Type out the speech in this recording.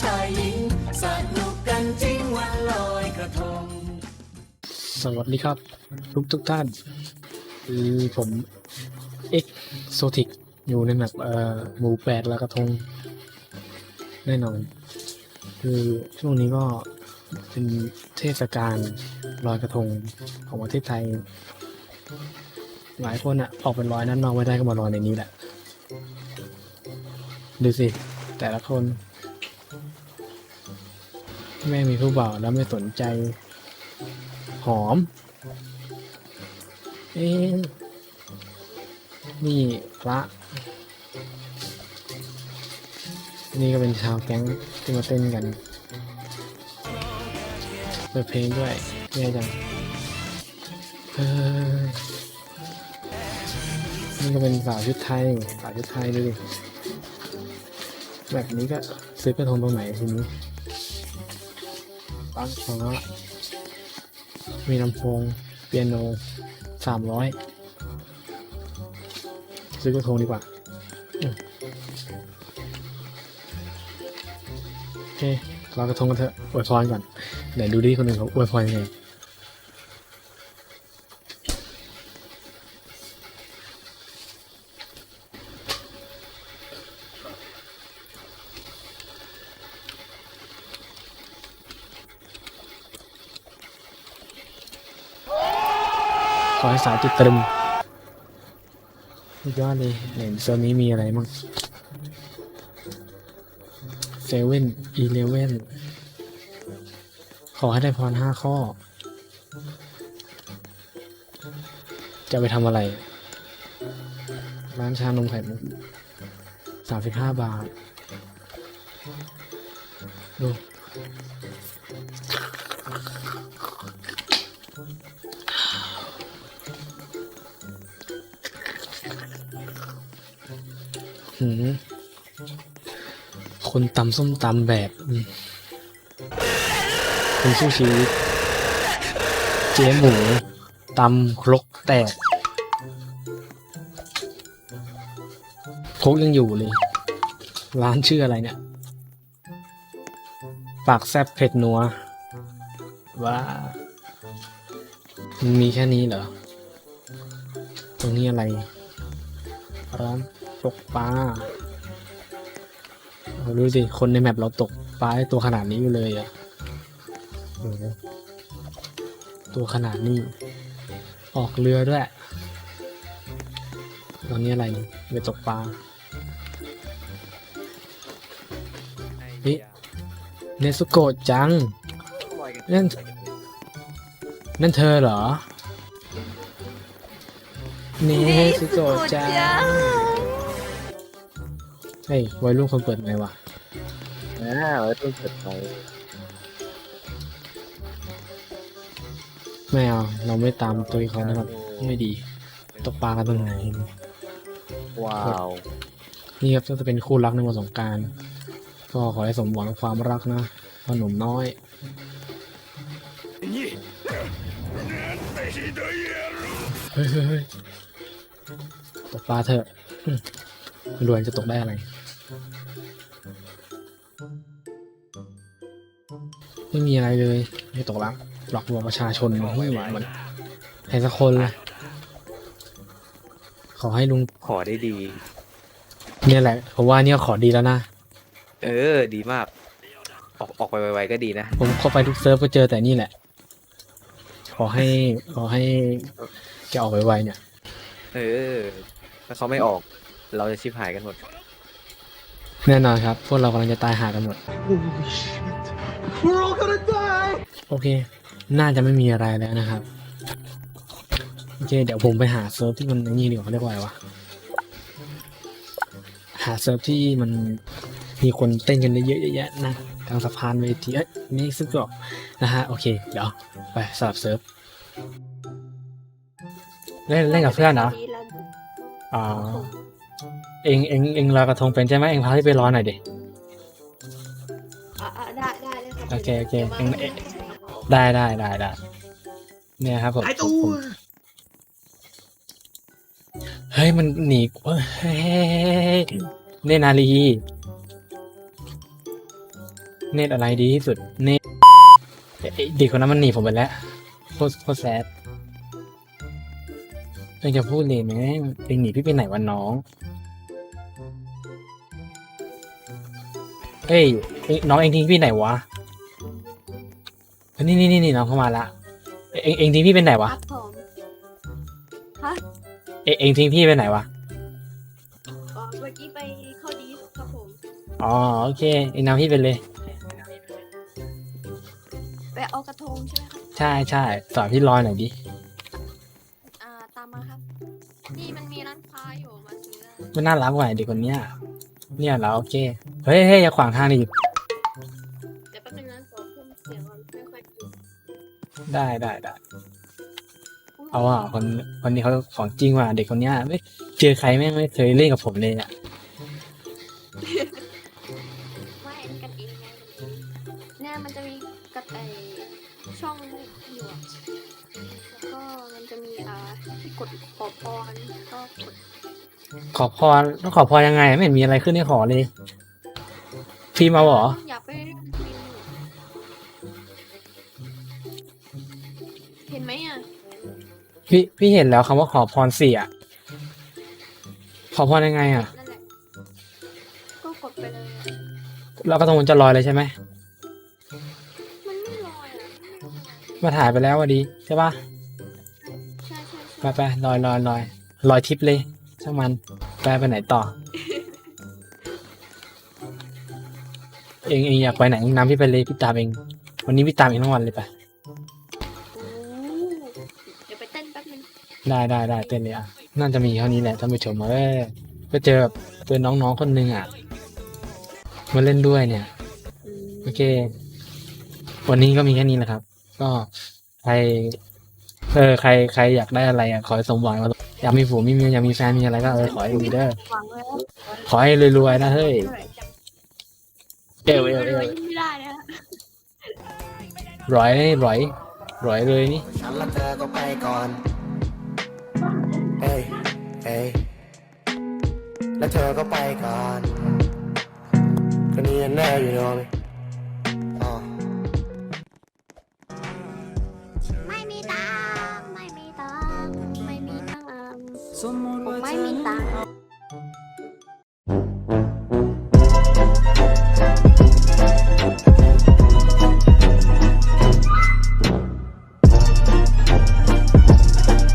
ชายหญิงสนุกกันจริงวันลอยกระทง สวัสดีครับ ทุกทุกท่านคือผมเอ็กโซติกอยู่ในแบบเอ่อหมู่แปดแล้วกระทง แน่นอน คือช่วงนี้ก็เป็นเทศกาลลอยกระทงของประเทศไทย หลายคนอะออกเป็นร้อยนั้นนอกไม่ได้ก็มาลอยในนี้แหละ ดูสิ แต่ละคน แม่มีผู้บ่าวแล้วไม่สนใจ หอม เอ๊ะนี่พระ นี่ก็เป็นชาวแก๊งที่มาเต้นกันเปิดเพลงด้วยแย่จังนี่ก็เป็นสาวชุดไทยสาวชุดไทยดูดิแบบนี้ก็ซื้อกระทงตรงไหนทีนี้ ตั้งฟ้ามีลำโพง เปียโนสามร้อยซื้อกระทงดีกว่า โอเคเรากระทงกันเถอะอวยพรก่อน ไหนดูดิคนหนึ่งเขาอวยพรยังไง อให้สาวติดตรึมดยอดเลยไหนโซนนี้มีอะไรมั่งเซเว่นอีเลเว่นขอให้ได้พรห้าข้อ จะไปทำอะไร ร้านชานมไข่มุกสามสิบห้าบาท ดู คนตำส้มตำแบบ คนสู้ชีวิต เจ๊หมูตำครกแตกครกยังอยู่เลย ร้านชื่ออะไรเนี่ย ปากแซบเผ็ดนัวว่ามีแค่นี้เหรอ ตรงนี้อะไรร้าน ตกปลาเอาดูสิ คนในแมปเราตกปลาได้ตัวขนาดนี้อยู่เลยอะโอ้โหตัวขนาดนี้ ออกเรือด้วย ตอนนี้อะไรเนี่ยไปตกปลาเฮ้ยเนสุโกะจัง นั่น นั่นเธอเหรอเนสุโกะจัง เฮ้ยวัยรุ่นคนเปิดไหมค์วะอ่าไว้ต้นเสร็จไปไม่เอาเราไม่ตามตัวเขานะครับไม่ดีตกปลากันตรงไหนว้าวนี่ครับก็จะเป็นคู่รักในวันสงกรารก็ขอให้สมหวังความรักนะพ่อหนุ่มน้อยเฮ้ยเฮ้ยเฮ้ยตกปลาเถอะอืมไม่รู้ว่าจะตกได้อะไร ไม่มีอะไรเลย ไม่ตกลักหลอกลวงประชาชนไม่ไหวมันใครสักคนเลยขอให้ลุงขอได้ดี เนี่ยแหละผมว่าเนี่ยขอดีแล้วนะ เออ ดีมาก ออกออกไปไวๆก็ดีนะ ผมเข้าไปทุกเซิร์ฟก็เจอแต่นี่แหละ ขอให้ขอให้แกออกไวๆเนี่ย เออ ถ้าเขาไม่ออก เราจะชิบหายกันหมด แน่นอนครับ พวกเรากำลังจะตายหากันหมด โอเค น่าจะไม่มีอะไรแล้วนะครับ โอเค เดี๋ยวผมไปหาเซิร์ฟที่มันไอ้นี่ดีกว่าเขาเรียกว่าอะไรวะ หาเซิร์ฟที่มันมีคนเต้นกันเยอะๆแยะๆนะกลางสะพานเวทีเอ้ยนี่ซึ่งก็นะฮะ โอเค เดี๋ยว ไปสลับเซิร์ฟเล่นเล่นกับเพื่อนเหรออ๋อเองเองเองลอยกระทงเป็นใช่ไหมเองพาที่ไปรอหน่อยดิ โอเคโอเคดี๋ยวเอ็งมาเอ๊ะได้ได้ได้ได้เนี่ยครับผมผมผมเฮ้ยมันหนีเฮ้ยเนนาลีเน็ตอะไรดีที่สุดเน็ตเอ้ยเด็กคนนั้นมันหนีผมไปแล้วโคตรโคตรแซดเองจะพูดเลยไหมเองหนีพี่ไปไหนวันน้องเฮ้ยเอ้ยน้องเองทิ้งพี่ไหนวะเฮ้ย นี่นี่นี่นี่น้องเข้ามาละเองเองทิ้งพี่ไปไหนควะรับผมเองเองทิ้งพี่ไปไหนวะอ๋อเมื่อกี้ไปเข้าดีครับผม อ๋อโอเคเองนำพี่ไปเลย ไปเอากระทงใช่ไหมครับ ใช่ใช่สอนพี่ลอยหน่อยดิอ่า ตามมาครับ นี่มันมีร้านค้าอยู่มาซื้อได้มันน่ารักว่ะเด็กคนเนี้ยเนี่ยเหราโอเคเฮ้ยเฮ้ยอย่าขวางทางดิ ได้ได้ได้เอาอะคนคนนี้เขาของจริงว่ะเด็กคนเนี้ยไม่เจอใครแม่งไม่เคยเล่นกับผมเลยอะไม่กันเองไงเนี่ยมันจะมีกระไอช่องอยู่อะแล้วก็มันจะมีอ่าที่กดขอพรก็กดขอพรต้องขอพรยังไง ไม่เห็นมีอะไรขึ้นให้ขอเลย พี่มาเหรอ พี่พี่เห็นแล้วคำว่าขอพรเสียขอพรยังไงอะ นั่นแหละ ก็กดไปเลยอะแล้วก็ตรงมันจะลอยเลยใช่ไหมมันไม่ลอยอะไม่ลอยมาถ่ายไปแล้ววันดีใช่ปะใช่ใช่ไปใช่ไปลอยลอยลอยลอยทิปเลยช่างมันไปไปไหนต่อ เองเองอยากไปไหนเองนำพี่ไปเลยพี่ตามเอง วันนี้พี่ตามเองทั้งวันเลยไป ได้ได้ได้เต้นเลยอะน่าจะมีเท่านี้แหละท่านผู้ชมเอ้ยก็เจอแบบเจอน้องๆคนหนึงอะมาเล่นด้วยเนี่ยอืมโอเค วันนี้ก็มีแค่นี้แหละครับ ก็ใคร เออใครใครอยากได้อะไรอะขอให้สมหวังแล้วอยากมีผัวมีเมียอยากมีแฟนมีอะไรก็เออขอให้มีเด้อหวังไว้แล้วขอให้รวยๆนะเฮ้ยเอวเอวเอวรวยๆไม่ได้นะร้อยร้อยร้อยเลยนี่ เอ้ยและเธอก็ไปก่อนก็นี่แน่อยู่เนอะอ๋อไม่มีตังค์ไม่มีตังค์ไม่มีตังค์สมมติผมว่าไม่เธอมีนั้นตังค์